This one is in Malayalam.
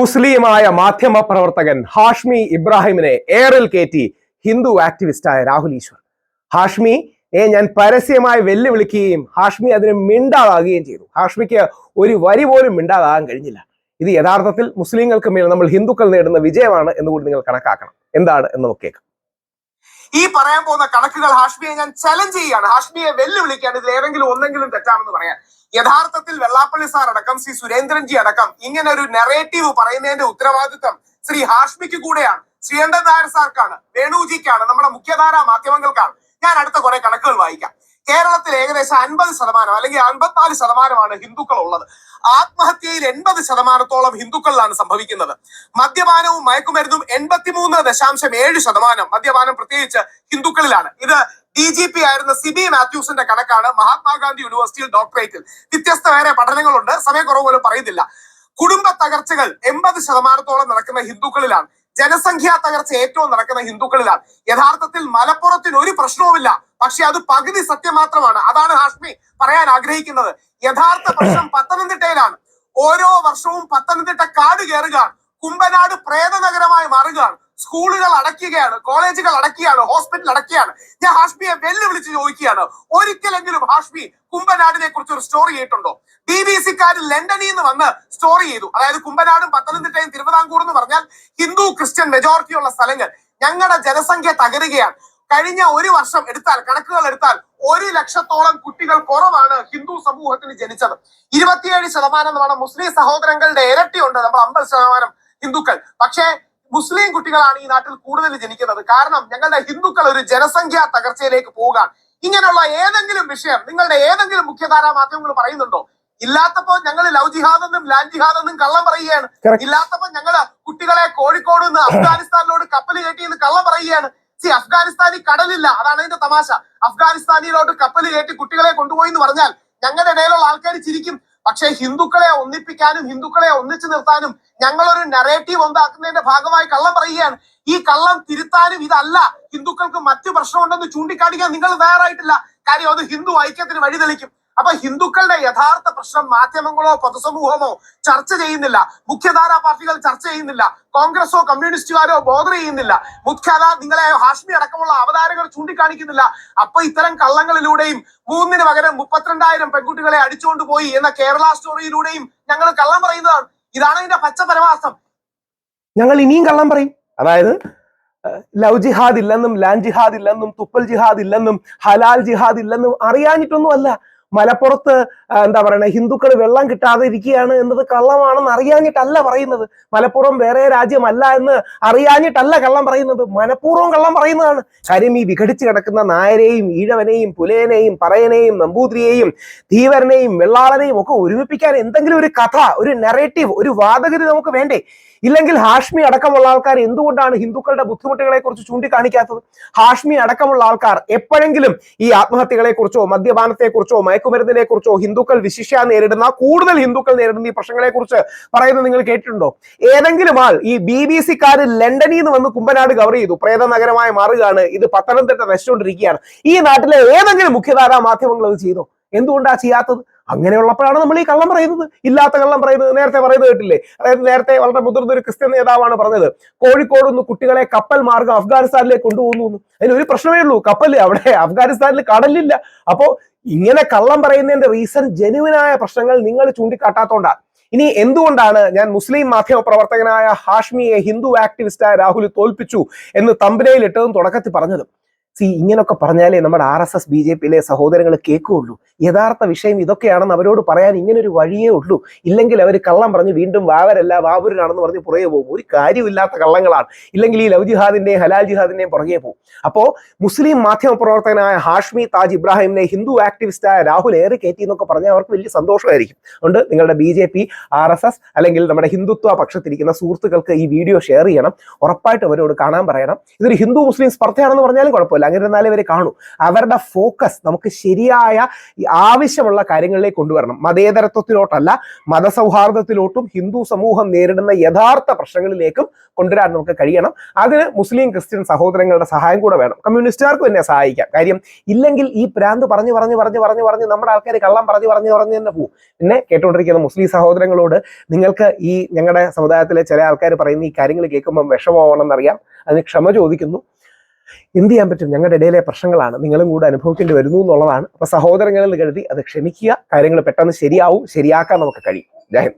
മുസ്ലിമായ മാധ്യമ പ്രവർത്തകൻ ഹാഷ്മി ഇബ്രാഹിമിനെ എയറിൽ കയറ്റി ഹിന്ദു ആക്ടിവിസ്റ്റായ രാഹുൽ ഈശ്വർ. ഹാഷ്മി ഏ ഞാൻ പരസ്യമായി വെല്ലുവിളിക്കുകയും ഹാഷ്മി അതിന് മിണ്ടാതാകുകയും ചെയ്തു. ഹാഷ്മിക്ക് ഒരു വരി പോലും മിണ്ടാതാകാൻ കഴിഞ്ഞില്ല. ഇത് യഥാർത്ഥത്തിൽ മുസ്ലിങ്ങൾക്ക് മേൽ നമ്മൾ ഹിന്ദുക്കൾ നേടുന്ന വിജയമാണ് എന്ന് കൂടി നിങ്ങൾ കണക്കാക്കണം. എന്താണ് എന്ന് നോക്കിയേക്കാം ഈ പറയാൻ പോകുന്ന കണക്കുകൾ ഹാഷ്മിയെ ഞാൻ ചലഞ്ച് ചെയ്യാണ് ഹാഷ്മിയെ വെല്ലുവിളിക്കുകയാണ്. ഇതിൽ ഏതെങ്കിലും ഒന്നെങ്കിലും തെറ്റാണെന്ന് പറയാൻ. യഥാർത്ഥത്തിൽ വെള്ളാപ്പള്ളി സാർ അടക്കം ശ്രീ സുരേന്ദ്രൻജി അടക്കം ഇങ്ങനെ ഒരു നെറേറ്റീവ് പറയുന്നതിന്റെ ഉത്തരവാദിത്വം ശ്രീ ഹാഷ്മിക്ക് കൂടെയാണ്. ശ്രീകണ്ഠൻ നായർ സാർക്കാണ് വേണുജിക്കാണ്. നമ്മുടെ മുഖ്യധാരാ മാധ്യമങ്ങൾക്കാണ്. ഞാൻ അടുത്ത കുറെ കണക്കുകൾ വായിക്കാം. കേരളത്തിൽ ഏകദേശം അൻപത് ശതമാനം അല്ലെങ്കിൽ അൻപത്തിനാല് ശതമാനമാണ് ഹിന്ദുക്കൾ ഉള്ളത് ആത്മഹത്യയിൽ എൺപത് ശതമാനത്തോളം ഹിന്ദുക്കളിലാണ് സംഭവിക്കുന്നത്. മദ്യപാനവും മയക്കുമരുന്നും എൺപത്തിമൂന്ന് ദശാംശം ഏഴ് ശതമാനം മദ്യപാനം പ്രത്യേകിച്ച് ഹിന്ദുക്കളിലാണ്. ഇത് ഡി ജി പി ആയിരുന്ന സിബി മാത്യൂസിന്റെ കണക്കാണ്. മഹാത്മാഗാന്ധി യൂണിവേഴ്സിറ്റിയിൽ ഡോക്ടറേറ്റിൽ വ്യത്യസ്ത വേറെ പഠനങ്ങളുണ്ട്. സമയക്കുറവ് പോലും പറയുന്നില്ല. കുടുംബ തകർച്ചകൾ എൺപത് ശതമാനത്തോളം നടക്കുന്ന ഹിന്ദുക്കളിലാണ്. ജനസംഖ്യാ തകർച്ച ഏറ്റവും നടക്കുന്ന ഹിന്ദുക്കളിലാണ്. യഥാർത്ഥത്തിൽ മലപ്പുറത്തിന് ഒരു പ്രശ്നവുമില്ല. പക്ഷെ അത് പകുതി സത്യം മാത്രമാണ് അതാണ് ഹാഷ്മി പറയാൻ ആഗ്രഹിക്കുന്നത്. യഥാർത്ഥ പ്രശ്നം പത്തനംതിട്ടയിലാണ്. ഓരോ വർഷവും പത്തനംതിട്ട കാട് കയറുകയാണ്. കുമ്പനാട് പ്രേതനഗരമായി മാറുകയാണ്. സ്കൂളുകൾ അടയ്ക്കുകയാണ് കോളേജുകൾ അടയ്ക്കുകയാണ് ഹോസ്പിറ്റൽ അടയ്ക്കുകയാണ്. ഞാൻ ഹാഷ്മിയെ വെല്ലുവിളിച്ച് ചോദിക്കുകയാണ് ഒരിക്കലെങ്കിലും ഹാഷ്മി കുമ്പനാടിനെ കുറിച്ച് ഒരു സ്റ്റോറി ചെയ്തിട്ടുണ്ടോ? ബി ബി സിക്കാർ ലണ്ടനിൽ നിന്ന് വന്ന് സ്റ്റോറി ചെയ്തു. അതായത് കുമ്പനാടും പത്തനംതിട്ടയും തിരുവിതാംകൂർ എന്ന് പറഞ്ഞാൽ ഹിന്ദു ക്രിസ്ത്യൻ മെജോറിറ്റി ഉള്ള സ്ഥലങ്ങൾ ഞങ്ങളുടെ ജനസംഖ്യ തകരുകയാണ്. കഴിഞ്ഞ ഒരു വർഷം എടുത്താൽ കണക്കുകൾ എടുത്താൽ ഒരു ലക്ഷത്തോളം കുട്ടികൾ കുറവാണ് ഹിന്ദു സമൂഹത്തിന് ജനിച്ചത്. ഇരുപത്തിയേഴ് ശതമാനം ശതമാനമാണ് മുസ്ലിം സഹോദരങ്ങളുടെ ഇരട്ടിയുണ്ട്. നമ്മൾ അമ്പത് ശതമാനം ഹിന്ദുക്കൾ. പക്ഷേ മുസ്ലിം കുട്ടികളാണ് ഈ നാട്ടിൽ കൂടുതൽ ജനിക്കുന്നത്. കാരണം ഞങ്ങളുടെ ഹിന്ദുക്കൾ ഒരു ജനസംഖ്യാ തകർച്ചയിലേക്ക് പോകാൻ ഇങ്ങനെയുള്ള ഏതെങ്കിലും വിഷയം നിങ്ങളുടെ ഏതെങ്കിലും മുഖ്യധാരാ മാധ്യമങ്ങൾ പറയുന്നുണ്ടോ? ഇല്ലാത്തപ്പോ ഞങ്ങൾ ലവ് ജിഹാദ് എന്നും ലാൻഡ് ജിഹാദ് എന്നും കള്ളം പറയുകയാണ്. ഇല്ലാത്തപ്പോ ഞങ്ങൾ കുട്ടികളെ കോഴിക്കോട് നിന്ന് അഫ്ഗാനിസ്ഥാനിലോട് കപ്പൽ കയറ്റി എന്ന് കള്ളം പറയുകയാണ്. സി അഫ്ഗാനിസ്ഥാനി കടലില്ല. അതാണ് അതിന്റെ തമാശ. അഫ്ഗാനിസ്ഥാനിലോട്ട് കപ്പൽ കയറ്റി കുട്ടികളെ കൊണ്ടുപോയി എന്ന് പറഞ്ഞാൽ ഞങ്ങളുടെ ഇടയിലുള്ള ആൾക്കാർ ചിരിക്കും. പക്ഷേ ഹിന്ദുക്കളെ ഒന്നിപ്പിക്കാനും ഹിന്ദുക്കളെ ഒന്നിച്ചു നിർത്താനും ഞങ്ങളൊരു നറേറ്റീവ് ഉണ്ടാക്കുന്നതിന്റെ ഭാഗമായി കള്ളം പറയുകയാണ്. ഈ കള്ളം തിരുത്താനും ഇതല്ല. ഹിന്ദുക്കൾക്ക് മറ്റു പ്രശ്നമുണ്ടെന്ന് ചൂണ്ടിക്കാണിക്കാൻ നിങ്ങൾ തയ്യാറായിട്ടില്ല. കാര്യം അത് ഹിന്ദു ഐക്യത്തിന് വഴിതെളിക്കും. അപ്പൊ ഹിന്ദുക്കളുടെ യഥാർത്ഥ പ്രശ്നം മാധ്യമങ്ങളോ പൊതുസമൂഹമോ ചർച്ച ചെയ്യുന്നില്ല. മുഖ്യധാരാ പാർട്ടികൾ ചർച്ച ചെയ്യുന്നില്ല. കോൺഗ്രസോ കമ്മ്യൂണിസ്റ്റുകാരോ ബോധർ ചെയ്യുന്നില്ല. മുഖ്യധാര നിങ്ങളെ ഹാഷ്മി അടക്കമുള്ള അവതാരങ്ങൾ ചൂണ്ടിക്കാണിക്കുന്നില്ല. അപ്പൊ ഇത്തരം കള്ളങ്ങളിലൂടെയും മൂന്നിന് പകരം മുപ്പത്തിരണ്ടായിരം പെൺകുട്ടികളെ അടിച്ചുകൊണ്ട് പോയി എന്ന കേരള സ്റ്റോറിയിലൂടെയും ഞങ്ങൾ കള്ളം പറയുന്നതാണ്. ഇതാണ് ഇതിന്റെ പച്ച പരമാർത്ഥം. ഞങ്ങൾ ഇനിയും കള്ളം പറയും. അതായത് ലവ് ജിഹാദ് ഇല്ലെന്നും ലാൻഡ് ജിഹാദ് ഇല്ലെന്നും തുപ്പൽ ജിഹാദ് ഇല്ലെന്നും ഹലാൽ ജിഹാദ് ഇല്ലെന്നും അറിയാനിട്ടൊന്നും അല്ല മലപ്പുറത്ത് എന്താ പറയുക ഹിന്ദുക്കൾ വെള്ളം കിട്ടാതെ ഇരിക്കുകയാണ് എന്നത് കള്ളമാണെന്ന് അറിയാഞ്ഞിട്ടല്ല പറയുന്നത്. മലപ്പുറം വേറെ രാജ്യമല്ല എന്ന് അറിയാഞ്ഞിട്ടല്ല കള്ളം പറയുന്നത്. മനഃപൂർവം കള്ളം പറയുന്നതാണ്. കാര്യം ഈ വിഘടിച്ച് കിടക്കുന്ന നായരെയും ഈഴവനെയും പുലയനെയും പറയനെയും നമ്പൂതിരിയെയും ധീവരനെയും വെള്ളാളനെയും ഒക്കെ ഒരുമിപ്പിക്കാൻ എന്തെങ്കിലും ഒരു കഥ ഒരു നെറേറ്റീവ് ഒരു വാദഗതി നമുക്ക് വേണ്ടേ? ഇല്ലെങ്കിൽ ഹാഷ്മി അടക്കമുള്ള ആൾക്കാർ എന്തുകൊണ്ടാണ് ഹിന്ദുക്കളുടെ ബുദ്ധിമുട്ടുകളെ കുറിച്ച് ചൂണ്ടിക്കാണിക്കാത്തത്? ഹാഷ്മി അടക്കമുള്ള ആൾക്കാർ എപ്പോഴെങ്കിലും ഈ ആത്മഹത്യകളെ കുറിച്ചോ മദ്യപാനത്തെ കുറിച്ചോ മയക്കുമരുന്നിനെ കുറിച്ചോ ഹിന്ദുക്കൾ വിശിഷ്യ നേരിടുന്ന കൂടുതൽ ഹിന്ദുക്കൾ നേരിടുന്ന ഈ പ്രശ്നങ്ങളെ കുറിച്ച് പറയുന്നത് നിങ്ങൾ കേട്ടിട്ടുണ്ടോ? ഏതെങ്കിലും ആൾ ഈ ബി ബി സിക്കാർ ലണ്ടനിൽ നിന്ന് വന്ന് കുമ്പനാട് കവർ ചെയ്തു പ്രേത നഗരമായി മാറുകയാണ്. ഇത് പത്തനംതിട്ട നശിച്ചുകൊണ്ടിരിക്കുകയാണ്. ഈ നാട്ടിലെ ഏതെങ്കിലും മുഖ്യധാരാ മാധ്യമങ്ങൾ അത് ചെയ്തോ? എന്തുകൊണ്ടാണ് ചെയ്യാത്തത്? അങ്ങനെയുള്ളപ്പോഴാണ് നമ്മൾ ഈ കള്ളം പറയുന്നത്. ഇല്ലാത്ത കള്ളം പറയുന്നത്. നേരത്തെ പറയുന്നത് കേട്ടില്ലേ? അതായത് നേരത്തെ വളരെ മുതിർന്ന ഒരു ക്രിസ്ത്യൻ നേതാവാണ് പറഞ്ഞത്. കോഴിക്കോട് നിന്ന് കുട്ടികളെ കപ്പൽ മാർഗം അഫ്ഗാനിസ്ഥാനിലേക്ക് കൊണ്ടുപോകുന്നു. അതിന് ഒരു പ്രശ്നമേ ഉള്ളൂ. കപ്പൽ അവിടെ അഫ്ഗാനിസ്ഥാനിൽ കടലില്ല. അപ്പോ ഇങ്ങനെ കള്ളം പറയുന്നതിന്റെ റീസൺ ജെനുവിനായ പ്രശ്നങ്ങൾ നിങ്ങൾ ചൂണ്ടിക്കാട്ടാത്തോണ്ടാണ്. ഇനി എന്തുകൊണ്ടാണ് ഞാൻ മുസ്ലിം മാധ്യമ പ്രവർത്തകനായ ഹാഷ്മിയെ ഹിന്ദു ആക്ടിവിസ്റ്റായ രാഹുൽ തോൽപ്പിച്ചു എന്ന് തമ്പനയിൽ ഇട്ടതും തുടക്കത്തിൽ പറഞ്ഞതും? സി ഇങ്ങനൊക്കെ പറഞ്ഞാലേ നമ്മുടെ R S S B J പിയിലെ സഹോദരങ്ങൾ കേൾക്കുകയുള്ളൂ. യഥാർത്ഥ വിഷയം ഇതൊക്കെയാണെന്ന് അവരോട് പറയാൻ ഇങ്ങനൊരു വഴിയേ ഉള്ളൂ. ഇല്ലെങ്കിൽ അവർ കള്ളം പറഞ്ഞ് വീണ്ടും വാവരല്ല വാവൂരനാണെന്ന് പറഞ്ഞ് പുറകെ പോകും. ഒരു കാര്യമില്ലാത്ത കള്ളങ്ങളാണ്. ഇല്ലെങ്കിൽ ഈ ലവ് ജിഹാദിന്റെയും ഹലാൽ ജിഹാദിന്റെയും പുറകെ പോകും. അപ്പോ മുസ്ലിം മാധ്യമ പ്രവർത്തകനായ ഹാഷ്മി താജ് ഇബ്രാഹിമിനെ ഹിന്ദു ആക്ടിവിസ്റ്റായ രാഹുൽ ഏറെ കയറ്റി എന്നൊക്കെ പറഞ്ഞാൽ അവർക്ക് വലിയ സന്തോഷമായിരിക്കും. അതുകൊണ്ട് നിങ്ങളുടെ B J P R S S അല്ലെങ്കിൽ നമ്മുടെ ഹിന്ദുത്വ പക്ഷത്തിരിക്കുന്ന സുഹൃത്തുക്കൾക്ക് ഈ വീഡിയോ ഷെയർ ചെയ്യണം. ഉറപ്പായിട്ട് അവരോട് കാണാൻ പറയണം. ഇതൊരു ഹിന്ദു മുസ്ലിം സ്പർദ്ധയാണെന്ന് പറഞ്ഞാലും കുഴപ്പമില്ല. അങ്ങനെ ഇരുന്നാലേ കാണും കാണൂ. അവരുടെ ഫോക്കസ് നമുക്ക് ശരിയായ ആവശ്യമുള്ള കാര്യങ്ങളിലേക്ക് കൊണ്ടുവരണം. മതേതരത്വത്തിലോട്ടല്ല മതസൗഹാർദ്ദത്തിലോട്ടും ഹിന്ദു സമൂഹം നേരിടുന്ന യഥാർത്ഥ പ്രശ്നങ്ങളിലേക്കും കൊണ്ടുവരാൻ നമുക്ക് കഴിയണം. അതിന് മുസ്ലിം ക്രിസ്ത്യൻ സഹോദരങ്ങളുടെ സഹായം കൂടെ വേണം. കമ്മ്യൂണിസ്റ്റുകാർക്ക് തന്നെ സഹായിക്കാം. കാര്യം ഇല്ലെങ്കിൽ ഈ പ്രാന്ത് പറഞ്ഞു പറഞ്ഞു പറഞ്ഞു പറഞ്ഞു പറഞ്ഞു നമ്മുടെ ആൾക്കാർ കള്ളം പറഞ്ഞു പറഞ്ഞു പറഞ്ഞു തന്നെ പോകും പിന്നെ കേട്ടുകൊണ്ടിരിക്കുന്ന മുസ്ലിം സഹോദരങ്ങളോട് നിങ്ങൾക്ക് ഈ ഞങ്ങളുടെ സമുദായത്തിലെ ചില ആൾക്കാർ പറയുന്ന ഈ കാര്യങ്ങൾ കേൾക്കുമ്പോൾ വിഷമമാവണമെന്നറിയാം. അതിന് ക്ഷമ ചോദിക്കുന്നു. എന്ത് ചെയ്യാൻ പറ്റും? ഞങ്ങളുടെ ഇടയിലെ പ്രശ്നങ്ങളാണ്. നിങ്ങളും കൂടെ അനുഭവിക്കേണ്ടി വരുന്നു എന്നുള്ളതാണ്. അപ്പൊ സഹോദരങ്ങളിൽ കരുതി അത് ക്ഷമിക്കുക. കാര്യങ്ങൾ പെട്ടെന്ന് ശരിയാവും ശരിയാക്കാൻ നമുക്ക് കഴിയും. ജയ